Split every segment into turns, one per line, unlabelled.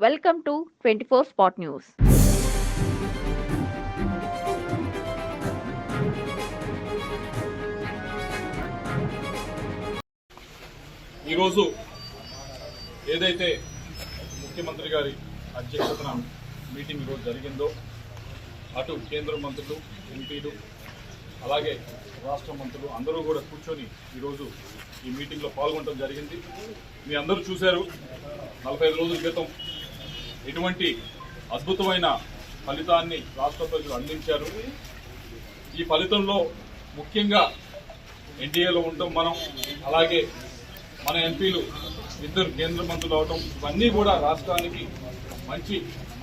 Welcome to twenty four spot news
ఈరోజు ఏదైతే ముఖ్యమంత్రి గారి అధ్యక్షతన మీటింగ్ ఈరోజు జరిగిందో అటు కేంద్ర మంత్రులు ఎంపీలు అలాగే రాష్ట్ర మంత్రులు అందరూ కూడా కూర్చొని ఈరోజు ఈ మీటింగ్లో పాల్గొనడం జరిగింది. మీ అందరూ చూశారు. నలభై ఐదు రోజుల క్రితం ఎటువంటి అద్భుతమైన ఫలితాన్ని రాష్ట్ర ప్రజలు అందించారు. ఈ ఫలితంలో ముఖ్యంగా ఎన్డీఏలో ఉండటం మనం అలాగే మన ఎంపీలు ఇద్దరు కేంద్ర మంత్రులు అవటం ఇవన్నీ కూడా రాష్ట్రానికి మంచి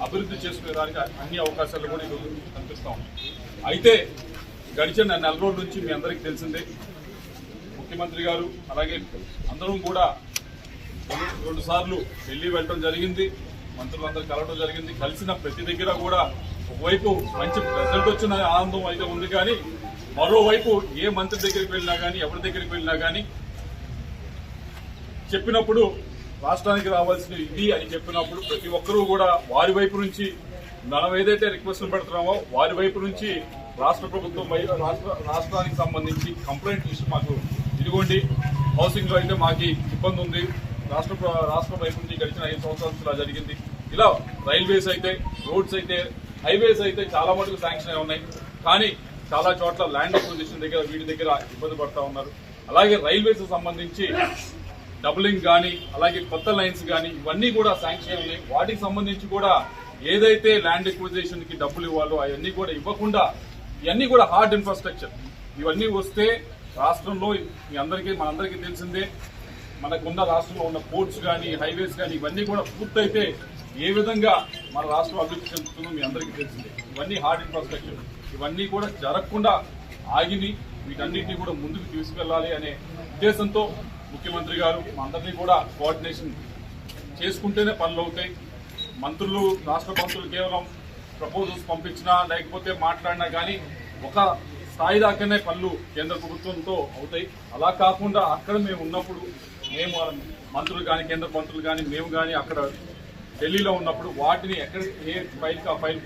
అభివృద్ధి చేసుకునేదానికి అన్ని అవకాశాలు కూడా ఈరోజు కనిపిస్తా ఉన్నాయి. అయితే గడిచిన నెల రోజుల నుంచి మీ అందరికీ తెలిసిందే ముఖ్యమంత్రి గారు అలాగే అందరం కూడా రెండు సార్లు ఢిల్లీ వెళ్ళడం జరిగింది. మంత్రులందరూ కలవడం జరిగింది. కలిసిన ప్రతి దగ్గర కూడా ఒకవైపు మంచి రిజల్ట్ వచ్చిన ఆనందం అయితే ఉంది కానీ మరోవైపు ఏ మంత్రి దగ్గరికి వెళ్ళినా కానీ ఎవరి దగ్గరికి వెళ్ళినా కానీ చెప్పినప్పుడు రాష్ట్రానికి రావాల్సిన ఇది అని చెప్పినప్పుడు ప్రతి ఒక్కరూ కూడా వారి వైపు నుంచి మనం ఏదైతే రిక్వెస్ట్లు పెడుతున్నామో వారి వైపు నుంచి రాష్ట్ర ప్రభుత్వం వై- రాష్ట్ర రాష్ట్రానికి సంబంధించి కంప్లైంట్ లిస్ట్ మాకు ఇదిగోండి హౌసింగ్లో అయితే మాకు ఇబ్బంది ఉంది. రాష్ట్ర రాష్ట్ర రాష్ట్రం వైపు నుంచి గడిచిన ఐదు సంవత్సరాలు ఇలా జరిగింది. ఇలా రైల్వేస్ అయితే రోడ్స్ అయితే హైవేస్ అయితే చాలా మటుకు శాంక్షన్ అయి ఉన్నాయి. కానీ చాలా చోట్ల ల్యాండ్ అక్విజిషన్ దగ్గర వీటి దగ్గర ఇబ్బంది పడతా ఉన్నారు. అలాగే రైల్వేస్ సంబంధించి డబులింగ్ కానీ అలాగే కొత్త లైన్స్ కానీ ఇవన్నీ కూడా శాంక్షన్ ఉన్నాయి. వాటికి సంబంధించి కూడా ఏదైతే ల్యాండ్ ఎక్విజిషన్కి డబ్బులు ఇవ్వాలో అవన్నీ కూడా ఇవ్వకుండా ఇవన్నీ కూడా హార్డ్ ఇన్ఫ్రాస్ట్రక్చర్. ఇవన్నీ వస్తే రాష్ట్రంలో మీ అందరికీ మనందరికీ తెలిసిందే మనకున్న రాష్ట్రంలో ఉన్న పోర్ట్స్ కానీ హైవేస్ కానీ ఇవన్నీ కూడా పూర్తయితే ఏ విధంగా మన రాష్ట్రం అభివృద్ధి చెందుతుందో మీ అందరికీ తెలిసిందే. ఇవన్నీ హార్డ్ ఇన్ఫ్రాస్ట్రక్చర్ ఇవన్నీ కూడా జరగకుండా ఆగిని వీటన్నిటినీ కూడా ముందుకు తీసుకెళ్ళాలి అనే ఉద్దేశంతో ముఖ్యమంత్రి గారు మా అందరినీ కూడా కోఆర్డినేషన్ చేసుకుంటేనే పనులు అవుతాయి. మంత్రులు రాష్ట్ర మంత్రులు కేవలం ప్రపోజల్స్ పంపించినా లేకపోతే మాట్లాడినా కానీ ఒక స్థాయి దాకానే పనులు కేంద్ర ప్రభుత్వంతో అవుతాయి. అలా కాకుండా అక్కడ మేము ఉన్నప్పుడు మేము మంత్రులు కానీ కేంద్ర మంత్రులు కానీ మేము కానీ అక్కడ ఢిల్లీలో ఉన్నప్పుడు వాటిని ఎక్కడ ఏ ఫైల్కి ఆ ఫైల్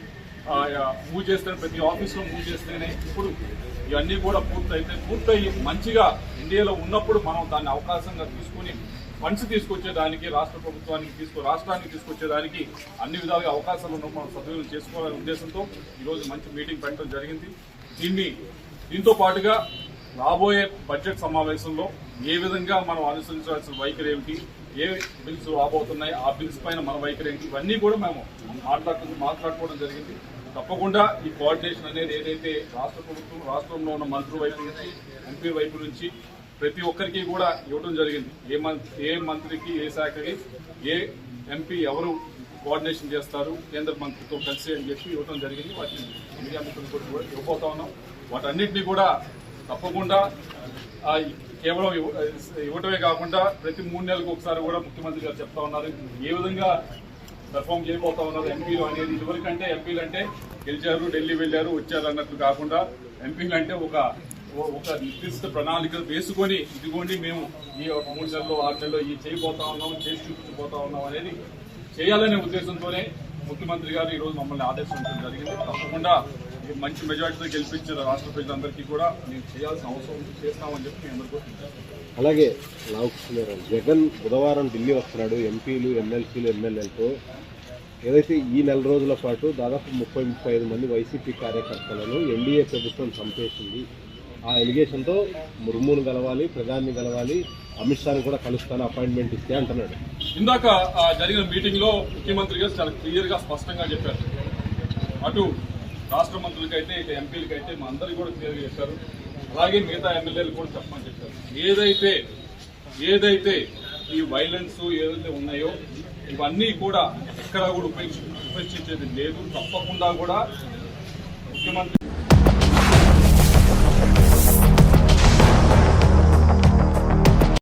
మూవ్ చేస్తే ప్రతి ఆఫీస్లో మూవ్ చేస్తేనే ఇప్పుడు ఇవన్నీ కూడా పూర్తయితే పూర్తయి మంచిగా ఇండియాలో ఉన్నప్పుడు మనం దాన్ని అవకాశంగా తీసుకుని ఫండ్స్ తీసుకొచ్చేదానికి రాష్ట్ర ప్రభుత్వానికి తీసుకు రాష్ట్రానికి తీసుకొచ్చేదానికి అన్ని విధాలుగా అవకాశాలు ఉన్న మనం సద్వినియోగం చేసుకోవాలనే ఉద్దేశంతో ఈరోజు మంచి మీటింగ్ పెట్టడం జరిగింది. దీన్ని దీంతో పాటుగా రాబోయే బడ్జెట్ సమావేశంలో ఏ విధంగా మనం అనుసరించాల్సిన వైఖరి ఏమిటి? ఏ బిల్స్ రాబోతున్నాయి? ఆ బిల్స్ పైన మన వైఖరి ఏంటి ఇవన్నీ కూడా మేము మాట్లాడుతూ మాట్లాడుకోవడం జరిగింది. తప్పకుండా ఈ కోఆర్డినేషన్ అనేది ఏదైతే రాష్ట్ర ప్రభుత్వం రాష్ట్రంలో ఉన్న మంత్రి వైపు నుంచి ఎంపీ వైపు నుంచి ప్రతి ఒక్కరికి కూడా ఇవ్వడం జరిగింది. ఏ మంత్రి ఏ మంత్రికి ఏ శాఖకి ఏ ఎంపీ ఎవరు కోఆర్డినేషన్ చేస్తారు? కేంద్ర మంత్రితో కలిసి అని చెప్పి ఇవ్వడం జరిగింది. వాటిని మీడియా మిత్రులు కూడా ఇవ్వబోతా ఉన్నాం. వాటన్నిటిని కూడా తప్పకుండా కేవలం ఇవ్వటమే కాకుండా ప్రతి మూడు నెలలకు ఒకసారి కూడా ముఖ్యమంత్రి గారు చెప్తా ఉన్నారు. ఏ విధంగా పెర్ఫామ్ చేయబోతా ఉన్నారు ఎంపీలు అనేది ఇదివరకంటే ఎంపీలు అంటే గెలిచారు ఢిల్లీ వెళ్ళారు వచ్చారు అన్నట్లు కాకుండా ఎంపీలు అంటే ఒక ఒక నిర్దిష్ట ప్రణాళిక వేసుకొని ఇదిగోండి మేము ఈ ఒక మూడు నెలల్లో ఆరు నెలలో ఈ చేయబోతా ఉన్నాం చేసి చూపించబోతా ఉన్నాం అనేది చేయాలనే ఉద్దేశంతోనే ముఖ్యమంత్రి గారు ఈరోజు మమ్మల్ని ఆదేశించడం జరిగింది. తప్పకుండా మంచి మెజార్టీతో గెలిపించిన రాష్ట్ర ప్రజలందరికీ కూడా మేము చేయాల్సిన అవసరం చేస్తామని చెప్పి మీ అందరికీ.
అలాగే జగన్ బుధవారం ఢిల్లీ వస్తున్నాడు. ఎంపీలు ఎమ్మెల్సీలు ఎమ్మెల్యేలతో ఏదైతే ఈ నెల రోజుల పాటు దాదాపు ముప్పై ముప్పై ఐదు మంది వైసీపీ కార్యకర్తలను ఎన్డీఏ ప్రభుత్వం చంపేసింది. ఆ ఎలిగేషన్తో ముర్మును కలవాలి ప్రధాని కలవాలి అమిత్ షాని కూడా కలుస్తాను అపాయింట్మెంట్ ఇస్తే అంటున్నాడు.
ఇందాక జరిగిన మీటింగ్లో ముఖ్యమంత్రి గారు చాలా క్లియర్గా స్పష్టంగా చెప్పారు. అటు రాష్ట్ర మంత్రులకైతే ఇక ఎంపీలకైతే మా అందరికీ కూడా క్లియర్ చేశారు. అలాగే మిగతా ఎమ్మెల్యేలు కూడా చెప్పమని చెప్పారు. ఏదైతే ఏదైతే ఈ వైలెన్స్ ఏదైతే ఉన్నాయో ఇవన్నీ కూడా ఎక్కడా కూడా ఉపేక్ష ఉపేక్షించేది లేదు. తప్పకుండా కూడా ముఖ్యమంత్రి